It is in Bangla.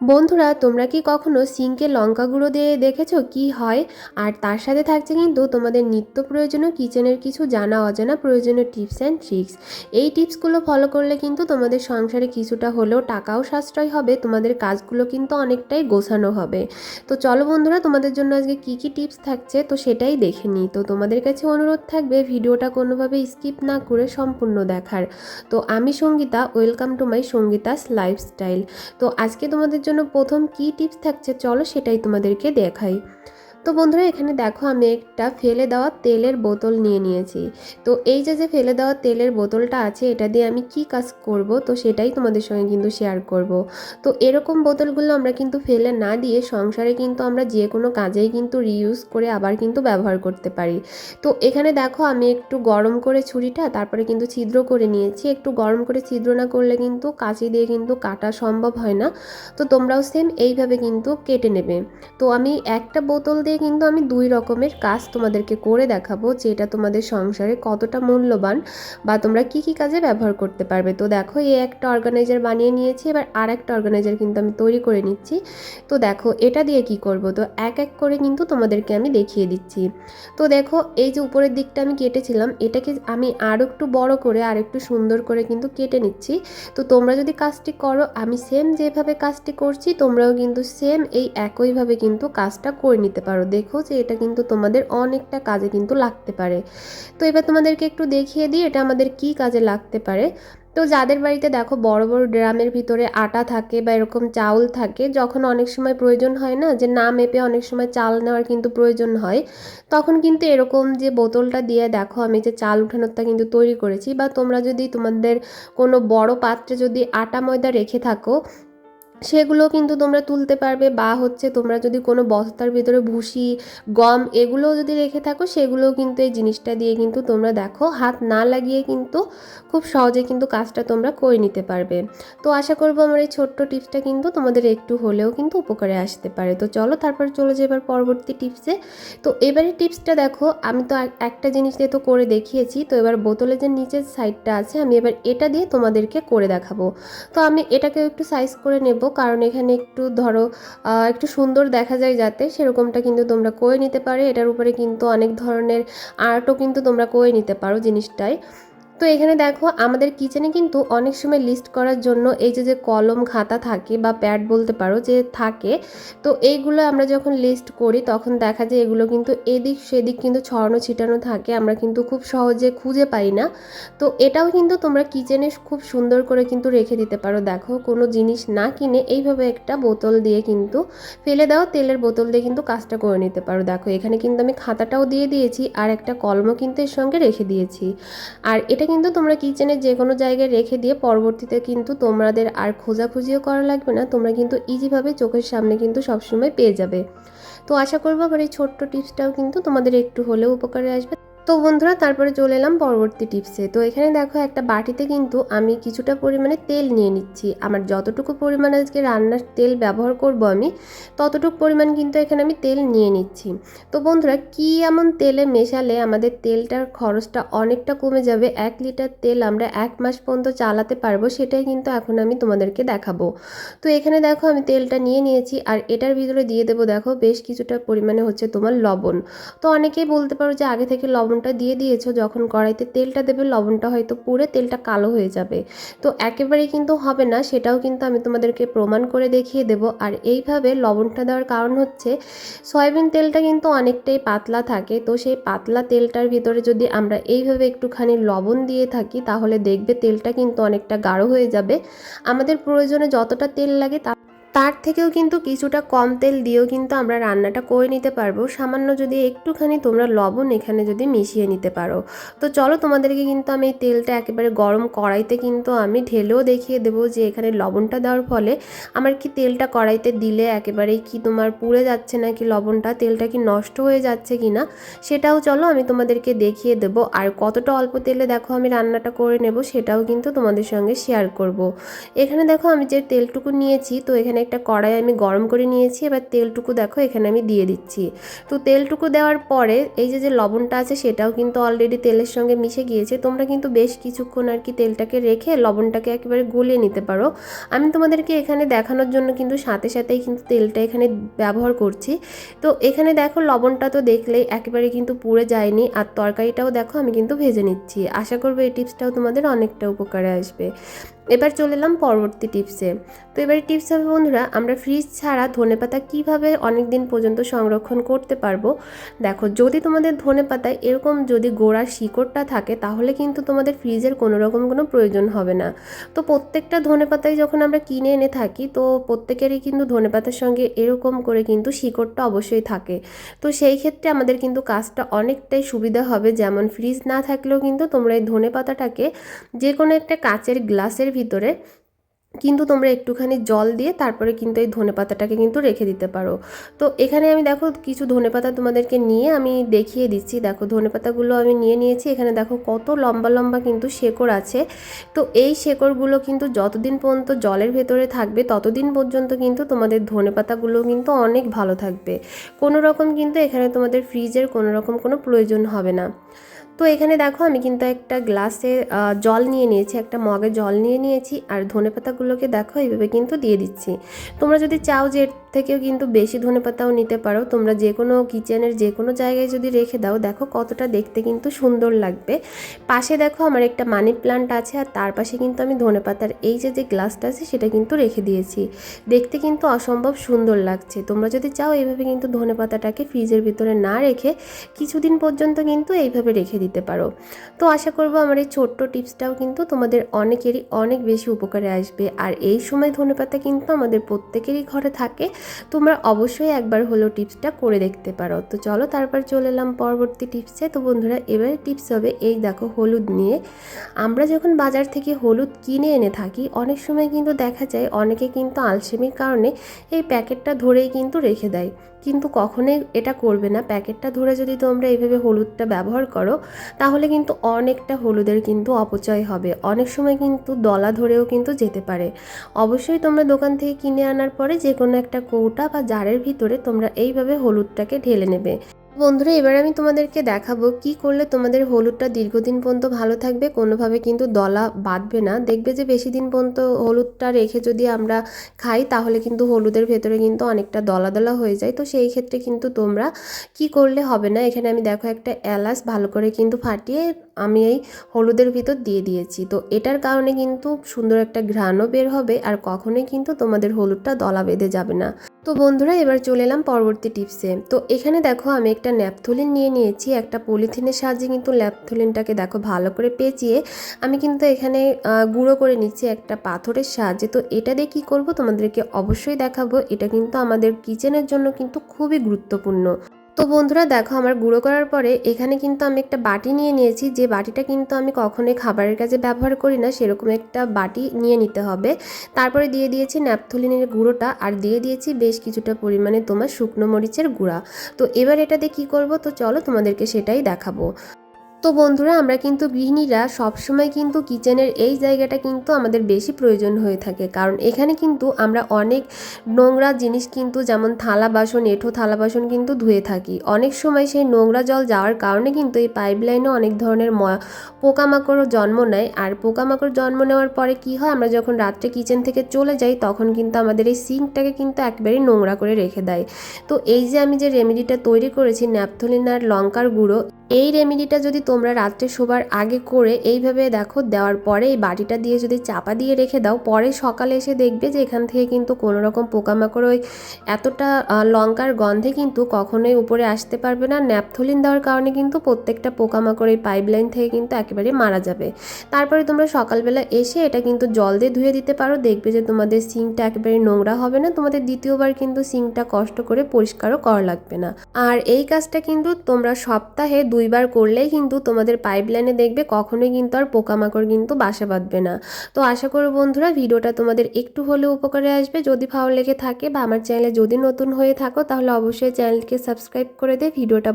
বন্ধুরা, তোমরা কি কখনো সিঙ্কে লঙ্কা গুঁড়ো দিয়ে দেখেছ কি হয়? আর তার সাথে থাকছে কিন্তু তোমাদের নিত্য প্রয়োজনীয় কিচেনের কিছু জানা, অজানা প্রয়োজনীয় টিপস অ্যান্ড ট্রিক্স। এই টিপসগুলো ফলো করলে কিন্তু তোমাদের সংসারে কিছুটা হলেও টাকাও সাশ্রয় হবে, তোমাদের কাজগুলো কিন্তু অনেকটাই গোছানো হবে। তো চলো বন্ধুরা, তোমাদের জন্য আজকে কি কি টিপস থাকছে তো সেটাই দেখে নিই। তো তোমাদের কাছে অনুরোধ থাকবে ভিডিওটা কোনোভাবে স্কিপ না করে সম্পূর্ণ দেখার। তো আমি Sangeeta, welcome to my Sangeeta's lifestyle. তো আজকে তোমাদের জন্য প্রথম কি টিপস থাকছে চলো সেটাই তোমাদেরকে দেখাই। তো বন্ধুরা, এখানে দেখো আমি একটা ফেলে দেওয়া তেলের বোতল নিয়ে নিয়েছি। তো এই যে যে ফেলে দেওয়া তেলের বোতলটা আছে, এটা দিয়ে আমি কি কাজ করব, তো সেটাই তোমাদের সঙ্গে কিন্তু শেয়ার করব। তো এরকম বোতলগুলো আমরা কিন্তু ফেলে না দিয়ে সংসারে কিন্তু আমরা যে কোনো কাজেই কিন্তু রিইউজ করে আবার কিন্তু ব্যবহার করতে পারি। তো এখানে দেখো আমি একটু গরম করে ছুরিটা, তারপরে কিন্তু ছিদ্র করে নিয়েছি। একটু গরম করে ছিদ্র না করলে কিন্তু কাঁচি দিয়ে কিন্তু কাটা সম্ভব হয় না। তো তোমরাও সেম এইভাবে কিন্তু কেটে নেবে। তো আমি একটা বোতল দিয়ে কিন্তু আমি দুই রকমের কাজ তোমাদেরকে করে দেখাবো যে এটা তোমাদের সংসারে কতটা মূল্যবান বা তোমরা কি কি কাজে ব্যবহার করতে পারবে। তো দেখো এই একটা অর্গানাইজার বানিয়ে নিয়েছি, এবার আর একটা অর্গানাইজার কিন্তু আমি তৈরি করে নিচ্ছি। তো দেখো, এটা দিয়ে কি করব? তো এক এক করে কিন্তু তোমাদেরকে আমি দেখিয়ে দিচ্ছি। তো দেখো, এই যে উপরের দিকটা আমি কেটেছিলাম, এটাকে আমি আরও একটু বড় করে, আর একটু সুন্দর করে কিন্তু কেটে নিচ্ছি। তো তোমরা যদি কাজটি করো, আমি সেম যেভাবে কাজটি করছি, তোমরাও কিন্তু সেম এই একইভাবে কিন্তু কাজটা করে নিতে পারো। দেখো যে এটা কিন্তু তোমাদের অনেকটা কাজে কিন্তু লাগতে পারে। তো এবার তোমাদেরকে একটু দেখিয়ে দিই এটা আমাদের কি কাজে লাগতে পারে। তো যাদের বাড়িতে দেখো বড় বড় ড্রামের ভিতরে আটা থাকে বা এরকম চাউল থাকে, যখন অনেক সময় প্রয়োজন হয় না যে না মেপে অনেক সময় চাল নেওয়ার কিন্তু প্রয়োজন হয়, তখন কিন্তু এরকম যে বোতলটা দিয়ে দেখো আমি যে চাল উঠানোরটা কিন্তু তৈরি করেছি বা তোমরা যদি তোমাদের কোনো বড় পাত্রে যদি আটা ময়দা রেখে থাকো সেগুলো কিন্তু তোমরা তুলতে পারবে বা হচ্ছে তোমরা যদি কোনো বস্তার ভিতরে ভুসি, গম এগুলোও যদি রেখে থাকো সেগুলোও কিন্তু এই জিনিসটা দিয়ে কিন্তু তোমরা দেখো হাত না লাগিয়ে কিন্তু খুব সহজে কিন্তু কাজটা তোমরা করে নিতে পারবে। তো আশা করব আমার এই ছোট্ট টিপসটা কিন্তু তোমাদের একটু হলেও কিন্তু উপকারে আসতে পারে। তো চলো তারপর চলে যাই এবার পরবর্তী টিপসে। তো এবারে টিপসটা দেখো, আমি তো একটা জিনিস দিয়ে তো করে দেখিয়েছি, তো এবার বোতলে যে নিচের সাইডটা আছে, আমি এবার এটা দিয়ে তোমাদেরকে করে দেখাবো। তো আমি এটাকে একটু সাইজ করে নেব। কারণ এখানে একটু ধরো একটু সুন্দর দেখা যায় যাতে সেরকমটা কিন্তু তোমরা কয়ে নিতে পারে। এটার উপরে কিন্তু অনেক ধরনের আর্টও কিন্তু তোমরা কয়ে নিতে পারো জিনিসটায়। তো এখানে দেখো, আমাদের কিচেনে কিন্তু অনেক সময় লিস্ট করার জন্য এই যে যে কলম খাতা থাকে বা প্যাড বলতে পারো যে থাকে, তো এইগুলো আমরা যখন লিস্ট করি তখন দেখা যায় এগুলো কিন্তু এদিক সেদিক কিন্তু ছড়ানো ছিটানো থাকে, আমরা কিন্তু খুব সহজে খুঁজে পাই না। তো এটাও কিন্তু তোমরা কিচেনে খুব সুন্দর করে কিন্তু রেখে দিতে পারো। দেখো, কোনো জিনিস না কিনে এইভাবে একটা বোতল দিয়ে কিন্তু ফেলে দাও, তেলের বোতল দিয়ে কিন্তু কাজটা করে নিতে পারো। দেখো, এখানে কিন্তু আমি খাতাটাও দিয়ে দিয়েছি আর একটা কলমও কিন্তু এর সঙ্গে রেখে দিয়েছি। আর এটা কিন্তু তোমরা কিচেনের যে কোনো জায়গায় রেখে দিয়ে পরবর্তীতে কিন্তু তোমাদের আর খোঁজাখুঁজিও করা লাগবে না। তোমরা কিন্তু ইজিভাবে চোখের সামনে কিন্তু সবসময় পেয়ে যাবে। তো আশা করব আবার এই ছোট্ট টিপসটাও কিন্তু তোমাদের একটু হলেও উপকারে আসবে। তো বন্ধুরা, তারপরে চলে এলাম পরবর্তী টিপসে তো এখানে দেখো, একটা বাটিতে কিন্তু আমি কিছুটা পরিমাণে তেল নিয়ে নিচ্ছি। আমার যতটুকু পরিমাণে আজকে রান্নার তেল ব্যবহার করব আমি, ততটুকু পরিমাণ কিন্তু এখানে আমি তেল নিয়ে নিচ্ছি। তো বন্ধুরা, কি এমন তেলে মেশালে আমাদের তেলটার খরচটা অনেকটা কমে যাবে? এক লিটার তেল আমরা এক মাস পর্যন্ত চালাতে পারব, সেটাই কিন্তু এখন আমি তোমাদেরকে দেখাবো। তো এখানে দেখো, আমি তেলটা নিয়ে নিয়েছি, আর এটার ভিতরে দিয়ে দেবো দেখো, বেশ কিছুটা পরিমাণে হচ্ছে তোমার লবণ। তো অনেকেই বলতে পারো যে আগে থেকে লবণটা দিয়ে দিয়েছ, যখন কড়াইতে তেলটা দেবে, লবণটা হয়তো পুড়ে তেলটা কালো হয়ে যাবে। তো একেবারেই কিন্তু হবে না, সেটাও কিন্তু আমি তোমাদেরকে প্রমাণ করে দেখিয়ে দেব। আর এইভাবে লবণটা দেওয়ার কারণ হচ্ছে, সয়াবিন তেলটা কিন্তু অনেকটাই পাতলা থাকে। তো সেই পাতলা তেলটার ভিতরে যদি আমরা এইভাবে একটুখানি লবণ দিয়ে থাকি, তাহলে দেখবে তেলটা কিন্তু অনেকটা গাঢ় হয়ে যাবে। আমাদের প্রয়োজনে যতটা তেল লাগে তার থেকেও কিন্তু কিছুটা কম তেল দিয়েও কিন্তু আমরা রান্নাটা করে নিতে পারব। সামান্য যদি একটুখানি তোমরা লবণ এখানে যদি মিশিয়ে নিতে পারো। তো চলো তোমাদেরকে কিন্তু আমি এই তেলটা একেবারে গরম কড়াইতে কিন্তু আমি ঢেলেও দেখিয়ে দেবো যে এখানে লবণটা দেওয়ার ফলে আমার কি তেলটা কড়াইতে দিলে একেবারেই কি তোমার পুড়ে যাচ্ছে না কি লবণটা, তেলটা কি নষ্ট হয়ে যাচ্ছে কি না সেটাও চলো আমি তোমাদেরকে দেখিয়ে দেবো। আর কতটা অল্প তেলে দেখো আমি রান্নাটা করে নেব সেটাও কিন্তু তোমাদের সঙ্গে শেয়ার করব। এখানে দেখো আমি যে তেলটুকু নিয়েছি, তো এখানে একটা কড়াই আমি গরম করে নিয়েছি। এবার তেলটুকু দেখো, এখানে আমি দিয়ে দিচ্ছি। তো তেলটুকু দেওয়ার পরে এই যে যে লবণটা আছে, সেটাও কিন্তু অলরেডি তেলের সঙ্গে মিশে গিয়েছে। তোমরা কিন্তু বেশ কিছুক্ষণ আর কি তেলটাকে রেখে লবণটাকে একেবারে গলিয়ে নিতে পারো। আমি তোমাদেরকে এখানে দেখানোর জন্য কিন্তু সাথে সাথেই কিন্তু তেলটা এখানে ব্যবহার করছি। তো এখানে দেখো, লবণটা তো দেখলেই একেবারে কিন্তু পুড়ে যায়নি। আর তরকারিটাও দেখো, আমি কিন্তু ভেজে নিচ্ছি। আশা করব এই টিপসটাও তোমাদের অনেকটা উপকারে আসবে। এবার চলে এলাম পরবর্তী টিপসে। তো এবার টিপস হবে, বন্ধুরা, আমরা ফ্রিজ ছাড়া ধনেপাতা কীভাবে অনেক দিন পর্যন্ত সংরক্ষণ করতে পারব? দেখো, যদি তোমাদের ধনেপাতায় এরকম যদি গোড়ার শিকড়টা থাকে, তাহলে কিন্তু তোমাদের ফ্রিজের কোনো রকম কোনো প্রয়োজন হবে না। তো প্রত্যেকটা ধনেপাতায় যখন আমরা কিনে এনে থাকি, তো প্রত্যেকেরই কিন্তু ধনেপাতার সঙ্গে এরকম করে কিন্তু শিকড়টা অবশ্যই থাকে। তো সেই ক্ষেত্রে আমাদের কিন্তু কাজটা অনেকটাই সুবিধা হবে। যেমন ফ্রিজ না থাকলেও কিন্তু তোমরা এই ধনেপাতাটাকে যে কোনো একটা কাচের গ্লাসের ভিতরে, কিন্তু তোমরা একটুখানি জল দিয়ে তারপরে কিন্তু এই ধনেপাতাটাকে কিন্তু রেখে দিতে পারো। তো এখানে আমি দেখো কিছু ধনেপাতা তোমাদেরকে নিয়ে আমি দেখিয়ে দিচ্ছি। দেখো ধনেপাতাগুলো আমি নিয়ে নিয়েছি। এখানে দেখো কত লম্বা লম্বা কিন্তু শেকড় আছে। তো এই শেকড়গুলো কিন্তু যতদিন পর্যন্ত জলের ভেতরে থাকবে, ততদিন পর্যন্ত কিন্তু তোমাদের ধনেপাতাগুলো কিন্তু অনেক ভালো থাকবে। কোনো রকম কিন্তু এখানে তোমাদের ফ্রিজের কোনো রকম কোনো প্রয়োজন হবে না। তো এখানে দেখো আমি কিন্তু একটা গ্লাসে জল নিয়ে নিয়েছি, একটা মগে জল নিয়ে নিয়েছি, আর ধনে পাতাগুলোকে দেখো এইভাবে কিন্তু দিয়ে দিচ্ছি। তোমরা যদি চাও যে থেকেও কিন্তু বেশি ধনেপাতাও নিতে পারো। তোমরা যে কোনো কিচেনের যে কোনো জায়গায় যদি রেখে দাও, দেখো কতটা দেখতে কিন্তু সুন্দর লাগবে। পাশে দেখো আমার একটা মানি প্লান্ট আছে আর তার পাশে কিন্তু আমি ধনেপাতার এই যে যে গ্লাসটা আছে, সেটা কিন্তু রেখে দিয়েছি। দেখতে কিন্তু অসম্ভব সুন্দর লাগছে। তোমরা যদি চাও এইভাবে কিন্তু ধনেপাতাটাকে ফ্রিজের ভিতরে না রেখে কিছুদিন পর্যন্ত কিন্তু এইভাবে রেখে দিতে পারো। তো আশা করব আমার এই ছোট্ট টিপসটাও কিন্তু তোমাদের অনেকেরই অনেক বেশি উপকারে আসবে। আর এই সময় ধনেপাতা কিন্তু আমাদের প্রত্যেকেরই ঘরে থাকে। তোমরা অবশ্যই একবার হলো টিপসটা করে দেখতে পারো। তো চলো তারপর চলে এলাম পরবর্তী টিপসে। তো বন্ধুরা, এবারে টিপস হবে এই দেখো হলুদ নিয়ে। আমরা যখন বাজার থেকে হলুদ কিনে এনে থাকি, অনেক সময় কিন্তু দেখা যায় অনেকে কিন্তু আলসেমির কারণে এই প্যাকেটটা ধরেই কিন্তু রেখে দেয়। কিন্তু কখনোই এটা করবে না। প্যাকেটটা ধরে যদি তোমরা এইভাবে হলুদটা ব্যবহার করো, তাহলে কিন্তু অনেকটা হলুদের কিন্তু অপচয় হবে। অনেক সময় কিন্তু দলা ধরেও কিন্তু যেতে পারে। অবশ্যই তোমরা দোকান থেকে কিনে আনার পরে যে কোনো একটা কৌটা বা জারের ভিতরে তোমরা এইভাবে হলুদটাকে ঢেলে নেবে। বন্ধুরা, এবার আমি তোমাদেরকে দেখাবো কি করলে তোমাদের হলুদটা দীর্ঘদিন পর্যন্ত ভালো থাকবে। কোনোভাবে কিন্তু দলা বাঁধবে না। দেখবে যে বেশি দিন পর্যন্ত হলুদটা রেখে যদি আমরা খাই, তাহলে কিন্তু হলুদের ভেতরে কিন্তু অনেকটা দলা দলা হয়ে যায়। তো সেই ক্ষেত্রে কিন্তু তোমরা কি করলে হবে না? এখানে আমি দেখো একটা এলাচ ভালো করে কিন্তু ফাটিয়ে আমি এই হলুদের ভিতর দিয়ে দিয়েছি। তো এটার কারণে কিন্তু সুন্দর একটা ঘ্রাণও বের হবে আর কখনোই কিন্তু তোমাদের হলুদটা দলা বেঁধে যাবে না। তো বন্ধুরা, এবার চলে এলাম পরবর্তী টিপসে। তো এখানে দেখো আমি একটা ন্যাপথলিন নিয়ে নিয়েছি, একটা পলিথিনের সাহায্যে কিন্তু ন্যাপথলিনটাকে দেখো ভালো করে পেঁচিয়ে আমি কিন্তু এখানে গুঁড়ো করে নিচ্ছি একটা পাথরের সাহায্যে। তো এটা দিয়ে কী করব তোমাদেরকে অবশ্যই দেখাবো। এটা কিন্তু আমাদের কিচেনের জন্য কিন্তু খুবই গুরুত্বপূর্ণ। তো বন্ধুরা দেখো, আমার গুঁড়ো করার পরে এখানে কিন্তু আমি একটা বাটি নিয়ে নিয়েছি। যে বাটিটা কিন্তু আমি কখনোই খাবারের কাজে ব্যবহার করি না, সেরকম একটা বাটি নিয়ে নিতে হবে। তারপরে দিয়ে দিয়েছি ন্যাপথলিনের গুঁড়োটা আর দিয়ে দিয়েছি বেশ কিছুটা পরিমাণে তোমার শুকনো মরিচের গুঁড়া। তো এবার এটাতে কী করব? তো চলো তোমাদেরকে সেটাই দেখাবো। তো বন্ধুরা, আমরা কিন্তু গৃহিণীরা সবসময় কিন্তু কিচেনের এই জায়গাটা কিন্তু আমাদের বেশি প্রয়োজন হয়ে থাকে। কারণ এখানে কিন্তু আমরা অনেক নোংরা জিনিস কিন্তু যেমন থালা বাসন, এঁঠো থালা বাসন কিন্তু ধুয়ে থাকি। অনেক সময় সেই নোংরা জল যাওয়ার কারণে কিন্তু এই পাইপ লাইনে অনেক ধরনের পোকামাকড়ও জন্ম নেয়। আর পোকামাকড় জন্ম নেওয়ার পরে কি হয়, আমরা যখন রাত্রে কিচেন থেকে চলে যাই, তখন কিন্তু আমাদের এই সিঙ্কটাকে কিন্তু একেবারেই নোংরা করে রেখে দেয়। তো এই যে আমি যে রেমেডিটা তৈরি করেছি, ন্যাপথলিন আর লঙ্কার গুঁড়ো এই রেমেডিটা যদি তোমরা রাত্রে শোবার আগে করে এইভাবে দেখো, দেওয়ার পরে এই বাটিটা দিয়ে যদি চাপা দিয়ে রেখে দাও, পরে সকালে এসে দেখবে যে এখান থেকে কিন্তু কোনো রকম পোকামাকড় ওই এতটা লঙ্কার গন্ধে কিন্তু কখনোই উপরে আসতে পারবে না। ন্যাপথলিন দেওয়ার কারণে কিন্তু প্রত্যেকটা পোকামাকড় এই পাইপলাইন থেকে কিন্তু একেবারে মারা যাবে। তারপরে তোমরা সকালবেলা এসে এটা কিন্তু জল দিয়ে ধুয়ে দিতে পারো। দেখবে যে তোমাদের সিঙ্কটা একেবারে নোংরা হবে না। তোমাদের দ্বিতীয়বার কিন্তু সিঙ্কটা কষ্ট করে পরিষ্কারও করা লাগবে না। আর এই কাজটা কিন্তু তোমরা সপ্তাহে দুইবার করলেই কিন্তু তোমাদের পাইপলাইনে দেখবে কখনোই কিন্তু আর পোকামাকড় কিন্তু বাসা বাঁধবে না। তো আশা করো বন্ধুরা, ভিডিওটা তোমাদের একটু হলেও উপকারে আসবে। যদি ভালো লেগে থাকে বা আমার চ্যানেলে যদি নতুন হয়ে থাকো, তাহলে অবশ্যই চ্যানেলকে সাবস্ক্রাইব করে দে ভিডিওটা